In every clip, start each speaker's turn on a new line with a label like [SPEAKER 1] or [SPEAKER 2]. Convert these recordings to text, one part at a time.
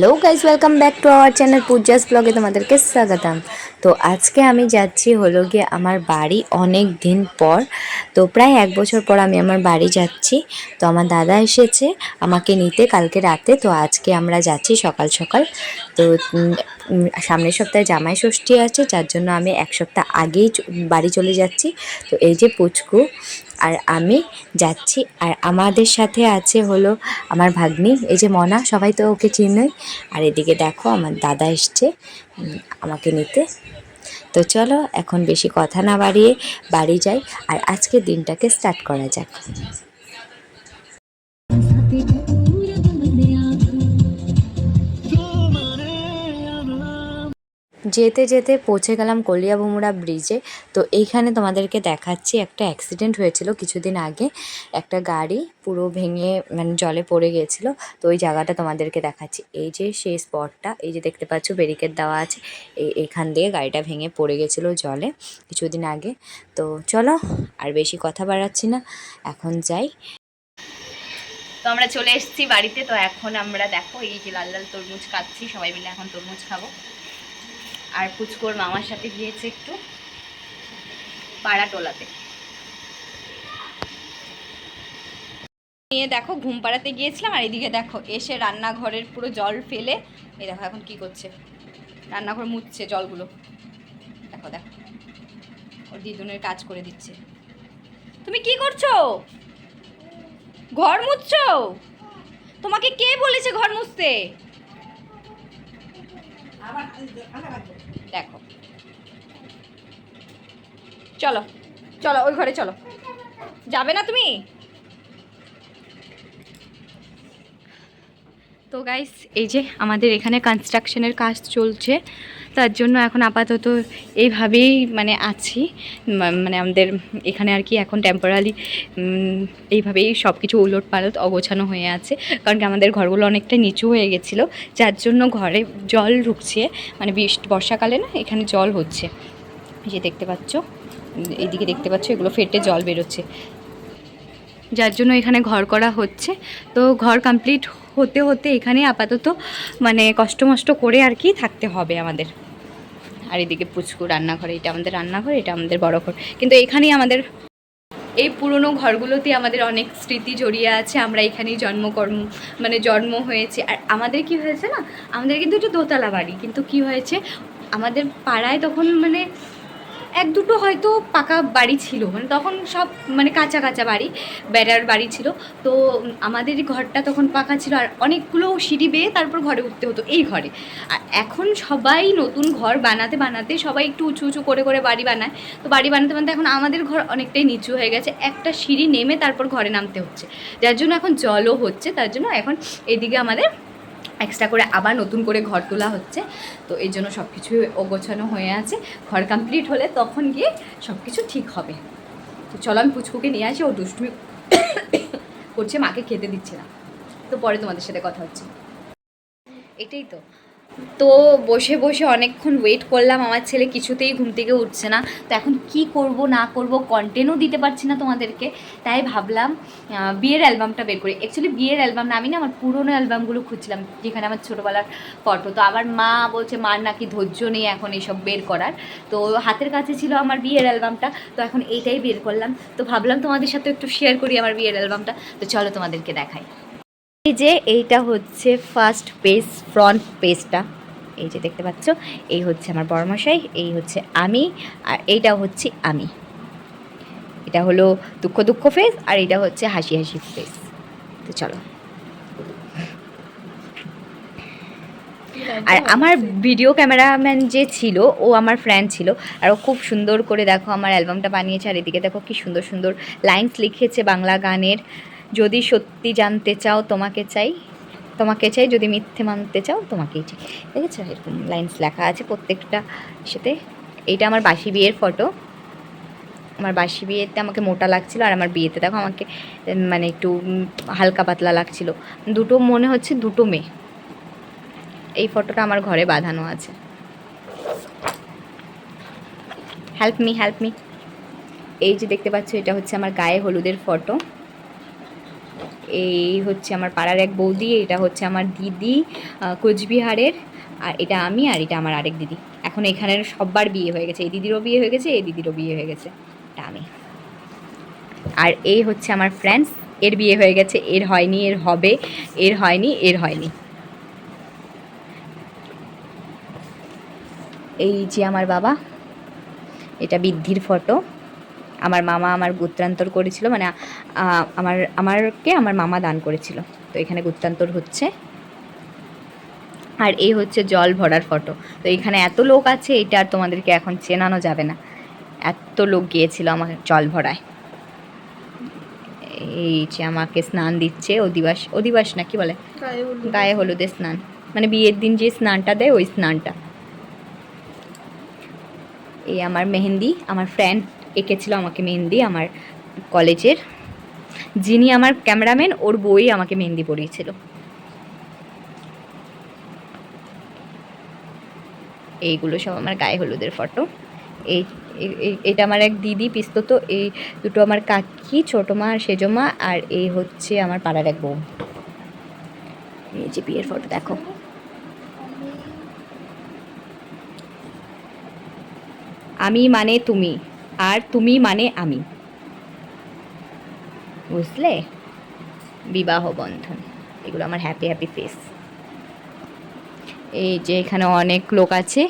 [SPEAKER 1] Hello guys welcome back to our channel Pooja's ব্লগে তোমাদেরকে স্বাগতম। তো আজকে আমি যাচ্ছি হলো গিয়ে আমার বাড়ি অনেক দিন পর। তো প্রায় এক বছর পর আমি আমার বাড়ি যাচ্ছি। তো আমার দাদা এসেছে আমাকে নিতে কালকে রাতে। তো আজকে আমরা যাচ্ছি সকাল সকাল। তো সামনের সপ্তাহে জামাই ষষ্ঠী আছে, যার জন্য আমি এক সপ্তাহ আগেই বাড়ি চলে যাচ্ছি। তো এই যে পুচকু আর আমি যাচ্ছি। আর আমাদের সাথে আছে হলো আমার ভাগ্নি, এই যে মনা, সবাই তো ওকে চিনই আর এদিকে দেখো আমার দাদা এসছে আমাকে নিতে। তো চলো এখন বেশি কথা না বাড়িয়ে বাড়ি যাই। আর আজকের দিনটাকে স্টার্ট করা যাক। যেতে যেতে পৌঁছে গেলাম কলিয়াভুমুড়া ব্রিজে তো এইখানে তোমাদেরকে দেখাচ্ছি একটা অ্যাক্সিডেন্ট হয়েছিল কিছুদিন আগে। একটা গাড়ি পুরো ভেঙে মানে জলে পড়ে গিয়েছিল তো ওই জায়গাটা তোমাদেরকে দেখাচ্ছি। এই যে সেই স্পটটা এই যে দেখতে পাচ্ছ ব্যারিকেড দেওয়া আছে। এখান দিয়ে গাড়িটা ভেঙে পড়ে গেছিল জলে কিছুদিন আগে। তো চলো, আর বেশি কথা বাড়াচ্ছি না। এখন যাই।
[SPEAKER 2] তো আমরা চলে এসেছি বাড়িতে। তো এখন আমরা দেখো, এই যে লাল লাল তরমুজ খাচ্ছি সবাই মিলে এখন তরমুজ খাব। আর পুচকোর মামার সাথে গিয়েছে একটু পাড়া টোলাতে নিয়ে দেখো, ঘুম পাড়াতে গিয়েছিলাম আর এদিকে দেখো, এসে রান্নাঘরের পুরো জল ফেলে, এই দেখো এখন কি করছে। রান্নাঘর মুছছে জলগুলো। দেখো দেখো। ওর দিদুনের কাজ করে দিচ্ছে। তুমি কি করছ? ঘর মুছছো? তোমাকে কে বলেছে ঘর মুছতে? দেখো। চলো চলো ওই ঘরে চলো। যাবে না তুমি? তো গাইস এই যে আমাদের এখানে কনস্ট্রাকশনের কাজ চলছে, তার জন্য এখন আপাতত এইভাবেই মানে আছি। মানে আমাদের এখানে আর কি এখন টেম্পোরারি এইভাবেই সব কিছু উলট পালট অগোছানো হয়ে আছে। কারণ কি আমাদের ঘরগুলো অনেকটা নিচু হয়ে গেছিল, যার জন্য ঘরে জল ঢুকছে। মানে বৃষ্টি বর্ষাকালে না এখানে জল হচ্ছে। যে দেখতে পাচ্ছ এইদিকে দেখতে পাচ্ছ, এগুলো ফেটে জল বেরোচ্ছে। যার জন্য এখানে ঘর করা হচ্ছে। তো ঘর কমপ্লিট হতে হতে এখানে আপাতত মানে কষ্ট মষ্ট করে আর কি থাকতে হবে আমাদের। আর এদিকে পুচকু রান্নাঘর, এটা আমাদের রান্নাঘর, এটা আমাদের বড় ঘর। কিন্তু এখানেই আমাদের এই পুরনো ঘরগুলোতে আমাদের অনেক স্মৃতি জড়িয়ে আছে। আমরা এখানেই জন্মকর্ম মানে জন্ম হয়েছে। আর আমাদের কি হয়েছে না? আমাদের কিন্তু একটু দোতলা বাড়ি। কিন্তু কি হয়েছে? আমাদের পাড়ায় তখন মানে এক দুটো হয়তো পাকা বাড়ি ছিল। মানে তখন সব মানে কাঁচা কাঁচা বাড়ি, বেড়ার বাড়ি ছিল। তো আমাদের ঘরটা তখন পাকা ছিল আর অনেকগুলো সিঁড়ি বেয়ে তারপর ঘরে উঠতে হতো এই ঘরে। আর এখন সবাই নতুন ঘর বানাতে বানাতে সবাই একটু উঁচু উঁচু করে করে বাড়ি বানায়। তো বাড়ি বানাতে বানাতে এখন আমাদের ঘর অনেকটাই নিচু হয়ে গেছে। একটা সিঁড়ি নেমে তারপর ঘরে নামতে হচ্ছে। যার জন্য এখন জলও হচ্ছে। তার জন্য এখন এদিকে আমাদের এক্সট্রা করে আবার নতুন করে ঘর তোলা হচ্ছে। তো এই জন্য সব কিছু অগোছানো হয়ে আছে। ঘর কমপ্লিট হলে তখন গিয়ে সব কিছু ঠিক হবে। তো চলো আমি পুচকুকে নিয়ে আসি, ও দুষ্টুমি করছে, মাকে খেতে দিচ্ছে না। তো পরে তোমাদের সাথে কথা হচ্ছে। এটাই তো। তো বসে বসে অনেকক্ষণ ওয়েট করলাম, আমার ছেলে কিছুতেই ঘুম থেকে উঠছে না। তো এখন কি করব, না করব কন্টেন্টও দিতে পারছি না তোমাদেরকে। তাই ভাবলাম বিয়ের অ্যালবামটা বের করি। অ্যাকচুয়ালি বিয়ের অ্যালবাম না, আমি না আমার পুরনো অ্যালবামগুলো খুঁজছিলাম, যেখানে আমার ছোটোবেলার ফটো তো আমার মা বলছে, মার নাকি ধৈর্য নেই এখন এইসব বের করার। তো হাতের কাছে ছিল আমার বিয়ের অ্যালবামটা, তো এখন এইটাই বের করলাম। তো ভাবলাম তোমাদের সাথে একটু শেয়ার করি আমার বিয়ের অ্যালবামটা। তো চলো তোমাদেরকে দেখাই। এই যে এইটা হচ্ছে ফার্স্ট পেজ ফ্রন্ট পেজটা এই যে দেখতে পাচ্ছ, এই হচ্ছে আমার বড়মশাই, এই হচ্ছে আমি, আর এইটা হচ্ছে আমি। এটা হলো দুঃখ দুঃখ ফেস আর এটা হচ্ছে হাসি হাসি ফেস তো চলো। আর আমার ভিডিও ক্যামেরাম্যান যে ছিল, ও আমার ফ্রেন্ড ছিল, আর ও খুব সুন্দর করে দেখো আমার অ্যালবামটা বানিয়েছে, আর এদিকে দেখো কি সুন্দর সুন্দর লাইনস লিখেছে বাংলা গানের। যদি সত্যি জানতে চাও, তোমাকে চাই তোমাকে চাই, যদি মিথ্যে মানতে চাও, তোমাকেই চাই। দেখেছ? এরকম লাইনস লেখা আছে প্রত্যেকটা সাথে এইটা আমার বাসি বিয়ের ফটো আমার বাসি বিয়েতে আমাকে মোটা লাগছিল, আর আমার বিয়েতে দেখো আমাকে মানে একটু হালকা পাতলা লাগছিল। দুটো, মনে হচ্ছে দুটো মেয়ে। এই ফটোটা আমার ঘরে বাঁধানো আছে। হেল্প মি হেল্প মি এই যে দেখতে পাচ্ছ, এটা হচ্ছে আমার গায়ে হলুদের ফটো এই হচ্ছে আমার পাড়ার এক বৌদি, এটা হচ্ছে আমার দিদি কোচবিহারের, আর এটা আমি আর এটা আমার আরেক দিদি। এখন এখানের সববার বিয়ে হয়ে গেছে, এই দিদিরও বিয়ে হয়ে গেছে, এই দিদিরও বিয়ে হয়ে গেছে, এটা আমি। আর এই হচ্ছে আমার ফ্রেন্ডস এর বিয়ে হয়ে গেছে, এর হয়নি, এর হবে, এর হয়নি এর হয়নি। এই যে আমার বাবা, এটা বৃদ্ধির ফটো আমার মামা আমার গুত্রান্তর করেছিল মানে আমার আমারকে আমার মামা দান করেছিল। তো এখানে গুত্রান্তর হচ্ছে। আর এই হচ্ছে জল ভরার ফটো। তো এখানে এত লোক আছে এটা আর তোমাদেরকে এখন চেনানো যাবে না। এত লোক গিয়েছিল আমার জল ভরায়। এই যে আমাকে স্নান দিচ্ছে অধিবাস অধিবাস না কি বলে? গায়ে হলুদে। স্নান। মানে বিয়ের দিন যে স্নানটা দেয় ওই স্নানটা। এই আমার মেহেন্দি আমার ফ্রেন্ড এঁকেছিল আমাকে মেহেন্দি আমার কলেজের। যিনি আমার ক্যামেরাম্যান, ওর বই আমাকে মেহেন্দি পরিয়েছিল এইগুলো সব আমার গায়ে হলুদের ফটো। এই, এটা আমার এক দিদি পিস্তত, এই দুটো আমার কাকি, ছোটো মা আর সেজো মা, আর এই হচ্ছে আমার পাড়ার এক বউ। এই যে বিয়ের ফটো, দেখো। আমি মানে তুমি। আর তুমি মানে আমি। বুঝলে? বিবাহ বন্ধন। এগুলো আমার হ্যাপি হ্যাপি ফেস এই যে এখানে অনেক লোক আছে,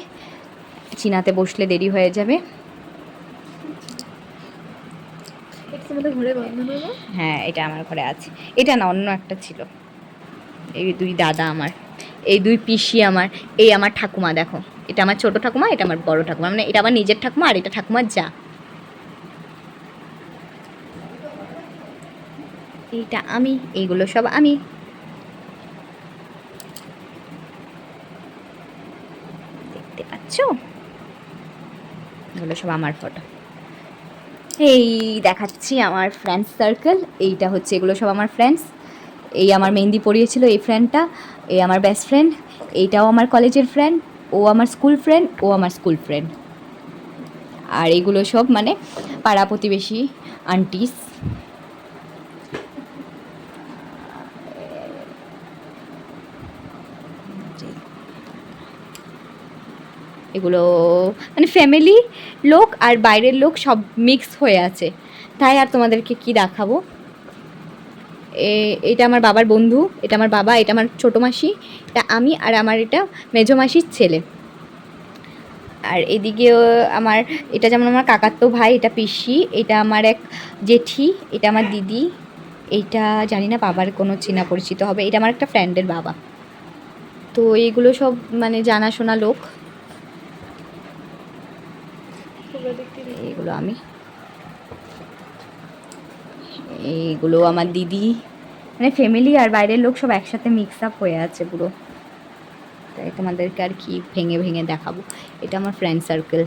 [SPEAKER 2] চিনাতে বসলে দেরি হয়ে যাবে। হ্যাঁ এটা আমার ঘরে আছে। এটা না, অন্য একটা ছিল। এই দুই দাদা আমার, এই দুই পিসি আমার, এই আমার ঠাকুমা দেখো। এটা আমার ছোট ঠাকুমা, এটা আমার বড় ঠাকুমা। মানে এটা আমার নিজের ঠাকুমা আর এটা ঠাকুমার যা। এইটা আমি, এইগুলো সব আমি। দেখতে পাচ্ছ? এগুলো সব আমার ফটো এই দেখাচ্ছি আমার ফ্রেন্ডস সার্কেল এইটা হচ্ছে, এগুলো সব আমার ফ্রেন্ডস এই আমার মেহেন্দি পড়িয়েছিল এই ফ্রেন্ডটা এই আমার বেস্ট ফ্রেন্ড এইটাও আমার কলেজের ফ্রেন্ড ও আমার স্কুল ফ্রেন্ড ও আমার স্কুল ফ্রেন্ড আর এগুলো সব মানে পাড়া প্রতিবেশী আন্টিস এগুলো মানে ফ্যামিলি লোক আর বাইরের লোক সব মিক্স হয়ে আছে। তাই আর তোমাদেরকে কি দেখাবো? এটা আমার বাবার বন্ধু, এটা আমার বাবা, এটা আমার ছোটো মাসি, এটা আমি আর আমার এটা মেজো মাসির ছেলে। আর এদিকেও আমার, এটা যেমন আমার কাকাতো ভাই, এটা পিসি, এটা আমার এক জেঠি, এটা আমার দিদি এটা জানি না বাবার কোনো চেনা পরিচিত হবে, এটা আমার একটা ফ্রেন্ডের বাবা। তো এইগুলো সব মানে জানাশোনা লোক। এইগুলো আমি। এইগুলো আমার দিদি। মানে ফ্যামিলি আর বাইরের লোক সব একসাথে মিক্স আপ হয়ে আছে পুরো। তাই তোমাদেরকে আর কি ভেঙে ভেঙে দেখাবো। এটা আমার ফ্রেন্ড সার্কেল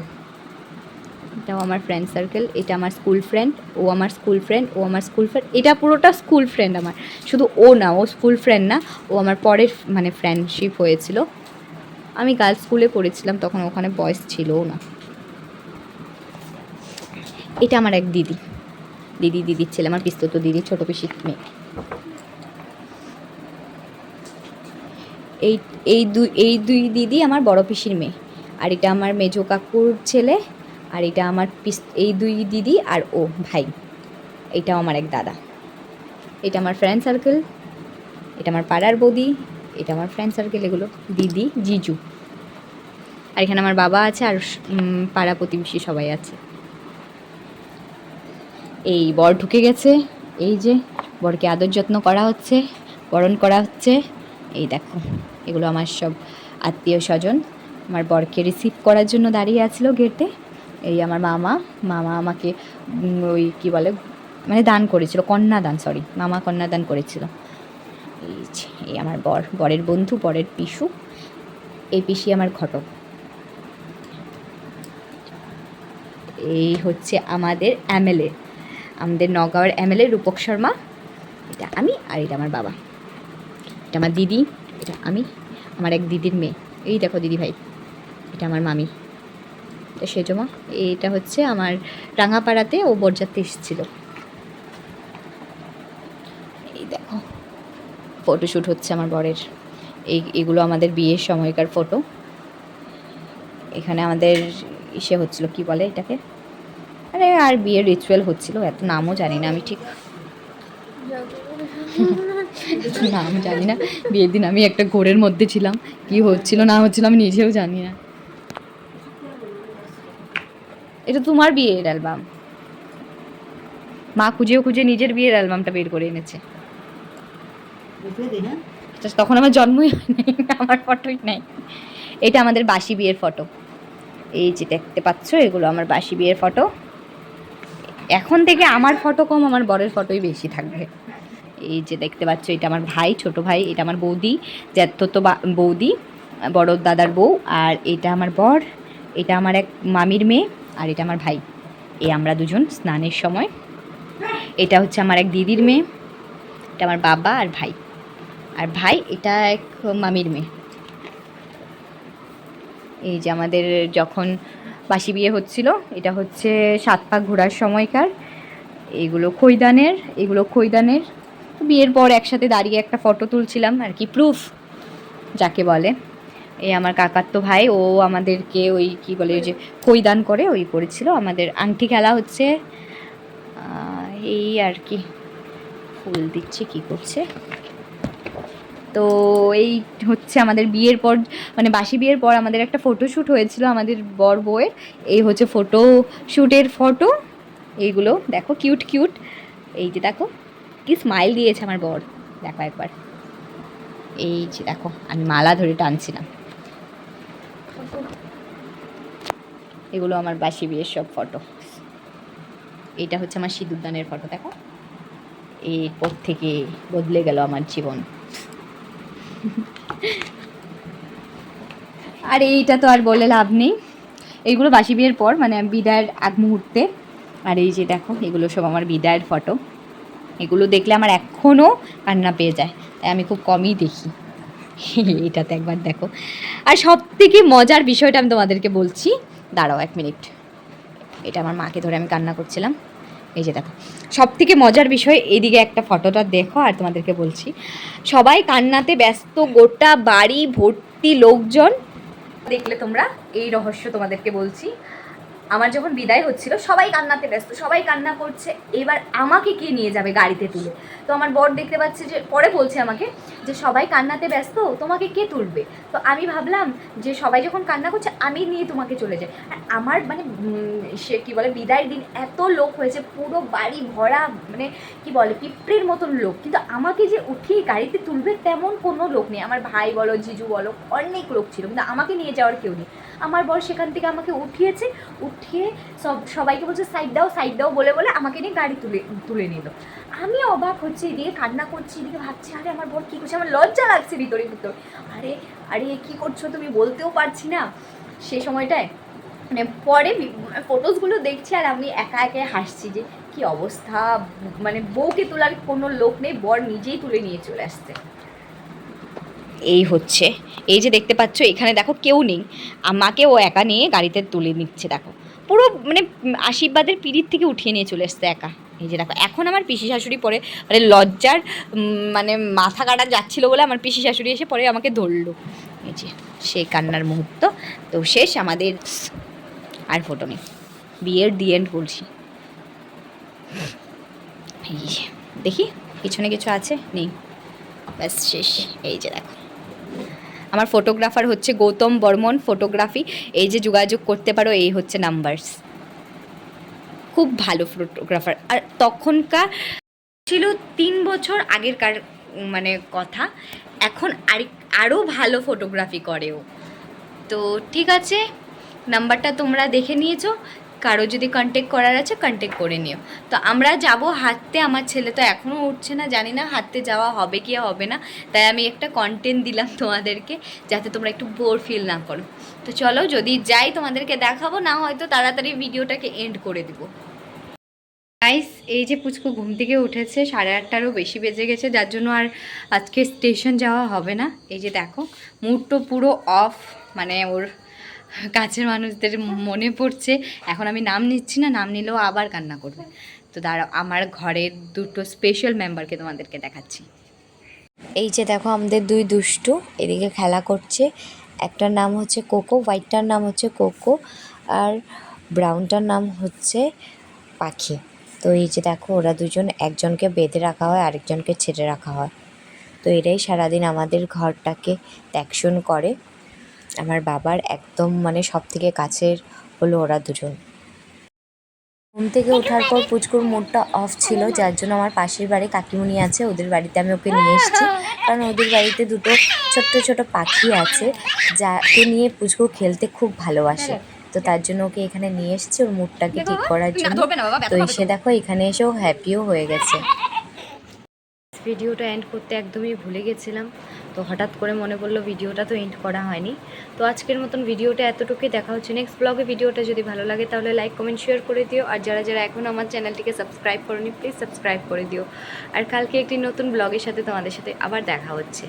[SPEAKER 2] এটাও আমার ফ্রেন্ড সার্কেল এটা আমার স্কুল ফ্রেন্ড ও আমার স্কুল ফ্রেন্ড ও আমার স্কুল ফ্রেন্ড এটা পুরোটা স্কুল ফ্রেন্ড আমার। শুধু ও না, ও স্কুল ফ্রেন্ড না, ও আমার পরের মানে ফ্রেন্ডশিপ হয়েছিল। আমি গার্লস স্কুলে পড়েছিলাম, তখন ওখানে বয়স ছিলও না। এটা আমার এক দিদি। দিদি, দিদির ছেলে, আমার পিস্তত দিদি, ছোটো পিসির মেয়ে। এই এই দুই এই দুই দিদি আমার বড় পিসির মেয়ে। আর এটা আমার মেজো কাকুর ছেলে আর এটা আমার পিস, এই দুই দিদি আর ও ভাই। এটাও আমার এক দাদা। এটা আমার ফ্রেন্ড সার্কেল এটা আমার পাড়ার বৌদি, এটা আমার ফ্রেন্ড সার্কেল এগুলো, দিদি, জিজু। আর এখানে আমার বাবা আছে আর পাড়া প্রতিবেশী সবাই আছে। এই বর ঢুকে গেছে, এই যে বরকে আদর যত্ন করা হচ্ছে, বরণ করা হচ্ছে। এই দেখো, এগুলো আমার সব আত্মীয় স্বজন। আমার বরকে রিসিভ করার জন্য দাঁড়িয়ে আছিল গেটে। এই আমার মামা মামা আমাকে ওই কি বলে মানে দান করেছিল কন্যাদান সরি মামা কন্যাদান করেছিল। এই এই আমার বর, বরের বন্ধু, বরের পিসু, এই পিসি আমার ঘটক। এই হচ্ছে আমাদের এমএলএ আমাদের নগাঁওয়ের এমএলএ রূপক শর্মা। এটা আমি আর এটা আমার বাবা। এটা আমার দিদি, এটা আমি, আমার এক দিদির মেয়ে। এই দেখো দিদি ভাই, এটা আমার মামি। সেজমা এটা হচ্ছে আমার রাঙাপাড়াতে ও বরযাত্রী এসেছিল। এই দেখো ফটোশ্যুট হচ্ছে আমার বরের। এই, এগুলো আমাদের বিয়ের সময়কার ফটো এখানে আমাদের ইসে হচ্ছিল, কি বলে এটাকে? আরে, আর বিয়ের রিচুয়াল হচ্ছিল, এত নামও জানি না আমি ঠিক। নাম জানি না, বিয়ের দিন আমি একটা ঘোরের মধ্যে ছিলাম, কি হচ্ছিল না হচ্ছিল আমি নিজেও জানি না। এটা তোমার বিয়ের অ্যালবাম। মা খুঁজেও খুঁজে নিজের বিয়ের অ্যালবামটা বের করে এনেছে। এটা তখন আমার জন্মই হয়নি আমার ফটোই নাই। এটা আমাদের বাসি বিয়ের ফটো। এই যে দেখতে পাচ্ছ এগুলো আমার বাসি বিয়ের ফটো। এখন থেকে আমার ফটো কম আমার বরের ফটোই বেশি থাকবে। এই যে দেখতে পাচ্ছ এটা আমার ভাই ছোট ভাই এটা আমার বৌদি জ্যাঠতো বৌদি বড় দাদার বউ আর এটা আমার বর এটা আমার এক মামির মেয়ে। আর এটা আমার ভাই। এই আমরা দুজন স্নানের সময়। এটা হচ্ছে আমার এক দিদির মেয়ে, এটা আমার বাবা আর ভাই। আর ভাই এটা এক মামির মেয়ে। এই যে আমাদের যখন বাসি বিয়ে হচ্ছিল, এটা হচ্ছে সাত পাক ঘোরার সময়কার। এগুলো খৈদানের এগুলো খৈদানের। বিয়ের পর একসাথে দাঁড়িয়ে একটা ফটো তুলছিলাম আর কি প্রুফ যাকে বলে। এই আমার কাকার তো ভাই, ও আমাদেরকে ওই কি বলে, ওই যে কৈদান করে ওই করেছিল। আমাদের আংটি খেলা হচ্ছে। এই আর কি। ফুল দিচ্ছে, কি করছে? তো এই হচ্ছে আমাদের বিয়ের পর মানে বাসি বিয়ের পর আমাদের একটা ফটোশ্যুট হয়েছিল আমাদের বর বউয়ের। এই হচ্ছে ফটো শ্যুটের ফটো এইগুলো দেখো কিউট কিউট এই যে দেখো, কি স্মাইল দিয়েছে আমার বর। দেখো একবার। এই যে দেখো, আমি মালা ধরে টানছিলাম। এগুলো আমার বাসি বিয়ের সব ফটো এটা হচ্ছে আমার সিঁদুরদানের ফটো দেখো। এরপর থেকে বদলে গেল আমার জীবন। আর এইটা তো আর বলে লাভ নেই। এইগুলো বাসি বিয়ের পর মানে বিদায়ের আগ মুহূর্তে। আর এই যে দেখো, এগুলো সব আমার বিদায়ের ফটো এগুলো দেখলে আমার এখনও কান্না পেয়ে যায়। তাই আমি খুব কমই দেখি। এটাতে একবার দেখো। আর সব থেকে মজার বিষয়টা আমি তোমাদেরকে বলছি দাঁড়াও এক মিনিট। এটা আমার মাকে ধরে আমি কান্না করছিলাম। এই যে দেখো সব থেকে মজার বিষয়, এদিকে একটা ফটোটা দেখো আর তোমাদেরকে বলছি। সবাই কান্নাতে ব্যস্ত, গোটা বাড়ি ভর্তি লোকজন। দেখলে তোমরা, এই রহস্য তোমাদেরকে বলছি। আমার যখন বিদায় হচ্ছিল, সবাই কান্নাতে ব্যস্ত, সবাই কান্না করছে। এবার আমাকে কে নিয়ে যাবে গাড়িতে তুলে? তো আমার বর দেখতে পাচ্ছে যে, পরে বলছে আমাকে যে সবাই কান্নাতে ব্যস্ত, তোমাকে কে তুলবে? তো আমি ভাবলাম যে সবাই যখন কান্না করছে, আমি নিয়ে তোমাকে চলে যাই। আর আমার মানে সে কী বলে, বিদায়ের দিন এত লোক হয়েছে, পুরো বাড়ি ভরা মানে কি বলে, পিঁপড়ের মতন লোক। কিন্তু আমাকে যে উঠিয়ে গাড়িতে তুলবে, তেমন কোনো লোক নেই। আমার ভাই বলো, জিজু বলো, অনেক লোক ছিল। কিন্তু আমাকে নিয়ে যাওয়ার কেউ নেই। আমার বর সেখান থেকে আমাকে উঠিয়েছে, উঠিয়ে সব, সবাইকে বলছে, সাইড দাও সাইড দাও, বলে বলে আমাকে নিয়ে গাড়ি তুলে তুলে নিল। আমি অবাক হচ্ছে, এদিকে কান্না করছি, এদিকে ভাবছি, আরে, আমার বর কী করছে? আমার লজ্জা লাগছে ভিতরে, ভিতর। আরে আরে, কী করছ তুমি বলতেও পারছি না। সে সময়টায় মানে পরে ফটোসগুলো দেখছি আর আমি একা একা হাসছি যে, কি অবস্থা? মানে বউকে তোলার কোনো লোক নেই, বর নিজেই তুলে নিয়ে চলে আসছে। এই হচ্ছে। এই যে দেখতে পাচ্ছ, এখানে দেখো কেউ নেই। আমাকে ও একা নিয়ে গাড়িতে তুলে নিচ্ছে, দেখো। পুরো মানে আশীর্বাদের পিড়ির থেকে উঠিয়ে নিয়ে চলে এসছে একা। এই যে দেখো, এখন আমার পিসি শাশুড়ি পরে মানে লজ্জার মানে মাথা কাটা যাচ্ছিল বলে আমার পিসি শাশুড়ি এসে পরে আমাকে ধরলো। এই যে সেই কান্নার মুহূর্ত। তো শেষ আমাদের আর ফটো নেই। বিয়ের দি এন্ড বলছি এই দেখি, পিছনে কিছু আছে? নেই। ব্যাস, শেষ। এই যে দেখো। আমার ফটোগ্রাফার হচ্ছে গৌতম বর্মন ফটোগ্রাফি এই যে যোগাযোগ করতে পারো, এই হচ্ছে নাম্বারস খুব ভালো ফটোগ্রাফার আর তখনকার ছিল তিন বছর আগেরকার মানে কথা। এখন আর আরও ভালো ফটোগ্রাফি করেও তো ঠিক আছে নাম্বারটা তোমরা দেখে নিয়েছো। কারও যদি কন্ট্যাক্ট করার আছে কন্ট্যাক্ট করে নিও। তো আমরা যাব হাঁটতে, আমার ছেলে তো এখনও উঠছে না, জানি না হাঁটতে যাওয়া হবে কি হবে না। তাই আমি একটা কন্টেন্ট দিলাম তোমাদেরকে, যাতে তোমরা একটু বোর ফিল না করো। তো চলো, যদি যাই তোমাদেরকে দেখাবো, না হয়তো তাড়াতাড়ি ভিডিওটাকে এন্ড করে দিব। গাইস এই যে পুচকু ঘুম থেকে উঠেছে, সাড়ে আটটারও বেশি বেজে গেছে, যার জন্য আর আজকে স্টেশন যাওয়া হবে না। এই যে দেখো মুডটা পুরো অফ মানে ওর কাছের মানুষদের মনে পড়ছে। এখন আমি নাম নিচ্ছি না, নাম নিলেও আবার কান্না করবে। তো দাঁড়াও, আমার ঘরের দুটো স্পেশাল মেম্বারকে তোমাদেরকে দেখাচ্ছি।
[SPEAKER 1] এই যে দেখো, আমাদের দুই দুষ্টু এদিকে খেলা করছে। একটার নাম হচ্ছে কোকো হোয়াইটটার নাম হচ্ছে কোকো, আর ব্রাউনটার নাম হচ্ছে পাখি। তো এই যে দেখো, ওরা দুজন একজনকে বেঁধে রাখা হয়, আরেকজনকে ছেড়ে রাখা হয়। তো এরাই সারাদিন আমাদের ঘরটাকে দেখশন করে। আমার বাবার একদম মানে সব থেকে কাছের হলো ওরা দুজন। ঘুম থেকে ওঠার পর পুচকুর মুডটা অফ ছিল যার জন্য আমার পাশের বাড়ি কাকিমুনি আছে ওদের বাড়িতে আমি ওকে নিয়ে এসেছি। কারণ ওদের বাড়িতে দুটো ছোট্ট ছোট পাখি আছে যাকে নিয়ে পুচকু খেলতে খুব ভালোবাসে। তো তার জন্য ওকে এখানে নিয়ে এসেছি ওর মুডটাকে ঠিক করার জন্য। তো এসে দেখো এখানে এসেও হ্যাপিও হয়ে গেছে। ভিডিওটা এন্ড করতে একদমই ভুলে গেছিলাম। তো হঠাৎ করে মনে পড়ল ভিডিওটা তো এন্ড করা হয়নি। তো আজকের মতন ভিডিওটা এতটুকুই, দেখা হচ্ছে নেক্সট ব্লগে ভিডিওটা যদি ভালো লাগে তাহলে লাইক কমেন্ট শেয়ার করে দিও। আর যারা যারা এখন আমার চ্যানেলটিকে সাবস্ক্রাইব করনি প্লিজ সাবস্ক্রাইব করে দিও। আর কালকে একটি নতুন ব্লগের সাথে তোমাদের সাথে আবার দেখা হচ্ছে।